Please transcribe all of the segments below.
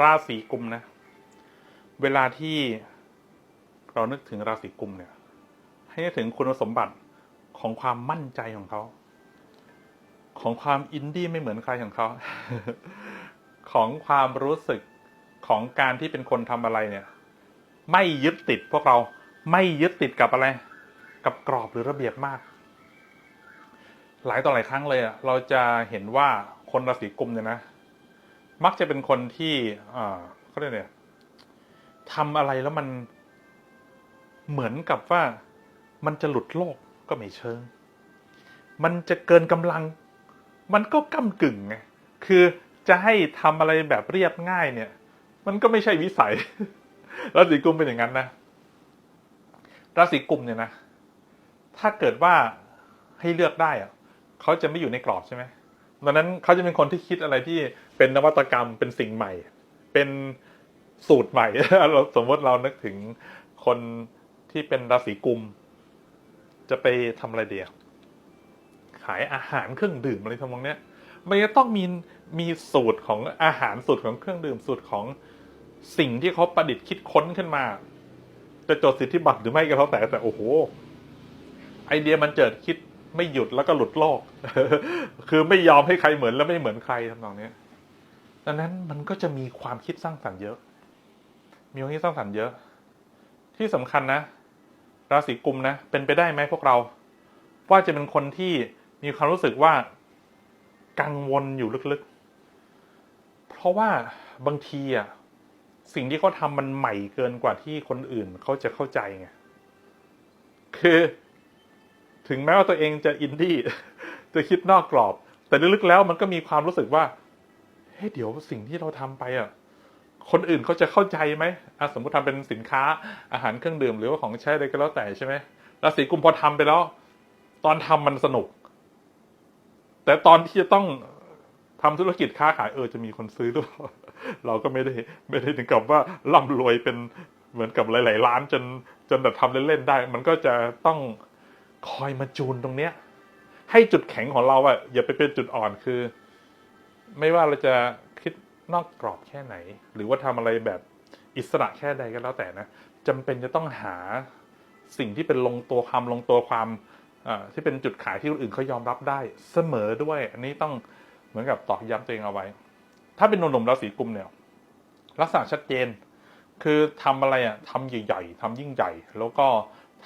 ราศีกุมนะ เวลาที่เรานึกถึงราศีกุมเนี่ย ให้นึกถึงคุณสมบัติของความมั่นใจของเขา ของความอินดี้ไม่เหมือนใครของเขา ของความรู้สึกของการที่เป็นคนทำอะไรเนี่ย ไม่ยึดติดพวกเราไม่ยึดติดกับอะไร กับกรอบหรือระเบียบมาก หลายต่อหลายครั้งเลยอะเราจะเห็นว่าคนราศีกุมเนี่ยนะ มักจะเป็นคนที่เขาเรียกเนี่ยทำอะไรแล้วมันเหมือนกับว่ามันจะหลุดโลกก็ไม่เชิง มันจะเกินกำลัง มันก็ก้ากึ่งไงคือจะให้ทำอะไรแบบเรียบง่ายเนี่ย มันก็ไม่ใช่วิสัย ราศีกุมเป็นอย่างนั้นนะ ราศีกุมเนี่ยนะ ถ้าเกิดว่าให้เลือกได้อะเขาจะไม่อยู่ในกรอบใช่ไหม ดังนั้นเขาจะเป็นคนที่คิดอะไรที่เป็นนวัตกรรมเป็นสิ่งใหม่ เป็นสูตรใหม่เราสมมติเรานึกถึงคนที่เป็นราศีกุม จะไปทำอะไรเดียวขายอาหารเครื่องดื่มอะไรทำนองเนี้ยมันจะต้องมีมีสูตรของอาหารสูตรของเครื่องดื่มสูตรของสิ่งที่เขาประดิษฐ์คิดค้นขึ้นมา จะจดสิทธิบัตรหรือไม่ก็แล้วแต่แต่โอ้โหไอเดียมันเจิดคิด ไม่หยุดแล้วก็หลุดโลก คือไม่ยอมให้ใครเหมือนแล้วไม่เหมือนใครทำนองนี้ดังนั้นมันก็จะมีความคิดสร้างสรรค์เยอะ มีความคิดสร้างสรรค์เยอะ ที่สำคัญนะ ราศีกุมนะ เป็นไปได้ไหมพวกเรา ว่าจะเป็นคนที่มีความรู้สึกว่ากังวลอยู่ลึกๆ เพราะว่าบางทีอะสิ่งที่เขาทำมันใหม่เกินกว่าที่คนอื่นเขาจะเข้าใจไง คือ ถึงแม้ว่าตัวเองจะอินดี้จะคิดนอกกรอบ แต่ลึกๆแล้วมันก็มีความรู้สึกว่าเฮ้ยเดี๋ยวสิ่งที่เราทำไปอะคนอื่นเขาจะเข้าใจไหมอะสมมติทำเป็นสินค้าอาหารเครื่องดื่มหรือว่าของใช้อะไรก็แล้วแต่ใช่ไหมราศีกุมพอทำไปแล้ว ตอนทำมันสนุก แต่ตอนที่จะต้องทำธุรกิจค้าขายเออจะมีคนซื้อหรือเปล่าเราก็ไม่ได้ไม่ได้ถึงกับว่าร่ำรวยเป็นเหมือนกับหลาย ๆ ล้านจนจนแบบทำเล่นๆได้ มันก็จะต้อง คอยมาจูนตรงเนี้ย ให้จุดแข็งของเราอะอย่าไปเป็นจุดอ่อนคือ ไม่ว่าเราจะคิดนอกกรอบแค่ไหน หรือว่าทำอะไรแบบอิสระแค่ใดก็แล้วแต่นะจำเป็นจะต้องหาสิ่งที่เป็นลงตัวความลงตัวความอ่าที่เป็นจุดขายที่คนอื่นเขายอมรับได้เสมอด้วย อันนี้ต้องเหมือนกับตอกย้ำตัวเองเอาไว้ ถ้าเป็นหนุ่มๆราศีกุมเนี่ยลักษณะชัดเจน คือทำอะไรอะทำใหญ่ๆทำยิ่งใหญ่ แล้วก็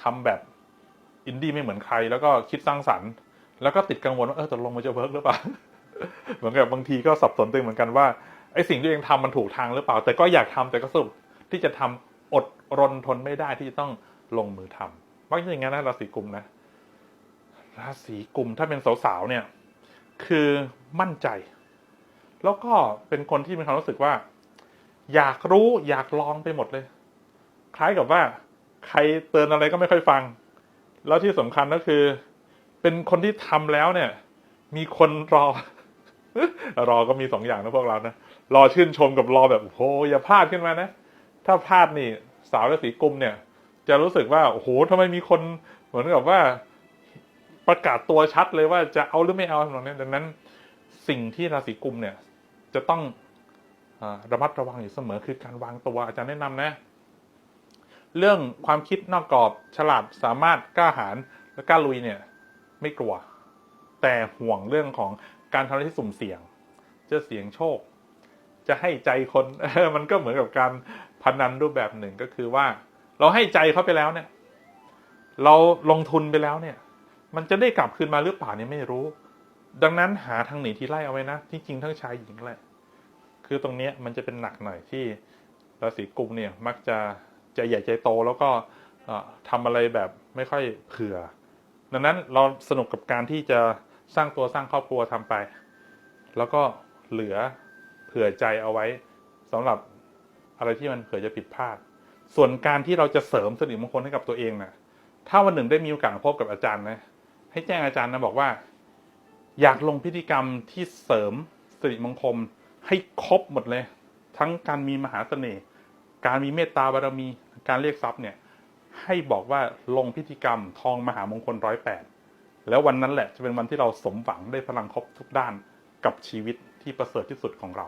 ทำแบบ อินดี้ไม่เหมือนใคร แล้วก็คิดสร้างสรรค์ แล้วก็ติดกังวลว่าเออตกลงมันจะเวิร์กหรือเปล่าเหมือนกับบางทีก็สับสนตัวเองเหมือนกันว่าไอ้สิ่งที่เองทำมันถูกทางหรือเปล่า แต่ก็อยากทำแต่ก็สรุปที่จะทำอดรนทนไม่ได้ที่จะต้องลงมือทำมักจะอย่างนั้นนะราศีกุมนะราศีกุมถ้าเป็นสาวๆเนี่ย คือมั่นใจ แล้วก็เป็นคนที่มีความรู้สึกว่า อยากรู้อยากลองไปหมดเลย คล้ายกับว่า ใครเตือนอะไรก็ไม่ค่อยฟัง แล้วที่สำคัญก็คือ เป็นคนที่ทำแล้วเนี่ย มีคนรอ รอก็มีสองอย่างนะพวกเรานะรอชื่นชมกับรอแบบโอ้โหอย่าพลาดขึ้นมานะ ถ้าพลาดนี่ สาวราศีกุมเนี่ย จะรู้สึกว่าโอ้โหทำไมมีคนเหมือนกับว่าประกาศตัวชัดเลยว่าจะเอาหรือไม่เอาตรงนี้ดังนั้น สิ่งที่ราศีกุมเนี่ย จะต้องอาระมัดระวังอยู่เสมอคือการวางตัวอาจารย์แนะนำนะ เรื่องความคิดนอกกรอบฉลาดสามารถกล้าหาญและกล้าลุยเนี่ย ไม่กลัว แต่ห่วงเรื่องของการทำอะไรที่สุ่มเสี่ยง จะเสี่ยงโชค จะให้ใจคนมันก็เหมือนกับการพนันรูปแบบหนึ่งก็คือว่า เราให้ใจเขาไปแล้วเนี่ย เราลงทุนไปแล้วเนี่ย มันจะได้กลับคืนมาหรือเปล่าเนี่ยไม่รู้ ดังนั้นหาทางหนีที่ไล่เอาไว้นะที่จริงทั้งชายหญิงแหละ คือตรงเนี้ยมันจะเป็นหนักหน่อยที่ราศีกุมเนี่ยมักจะ ใจใหญ่ใจโต แล้วก็เอ่อทำอะไรแบบไม่ค่อยเผื่อ ดังนั้นเราสนุกกับการที่จะสร้างตัวสร้างครอบครัวทำไป แล้วก็เหลือเผื่อใจเอาไว้สำหรับอะไรที่มันเผื่อจะผิดพลาด ส่วนการที่เราจะเสริมสิริมงคลให้กับตัวเองนะถ้าวันหนึ่งได้มีโอกาสพบกับอาจารย์นะให้แจ้งอาจารย์นะบอกว่า อยากลงพิธีกรรมที่เสริมสิริมงคลให้ครบหมดเลย ทั้งการมีมหาเสน่ห์การมีเมตตาบารมี การเรียกทรัพย์เนี่ยให้บอกว่าลงพิธีกรรมทองมหามงคลร้อยแปดแล้ววันนั้นแหละจะเป็นวันที่เราสมหวังได้พลังครบทุกด้านกับชีวิตที่ประเสริฐที่สุดของเรา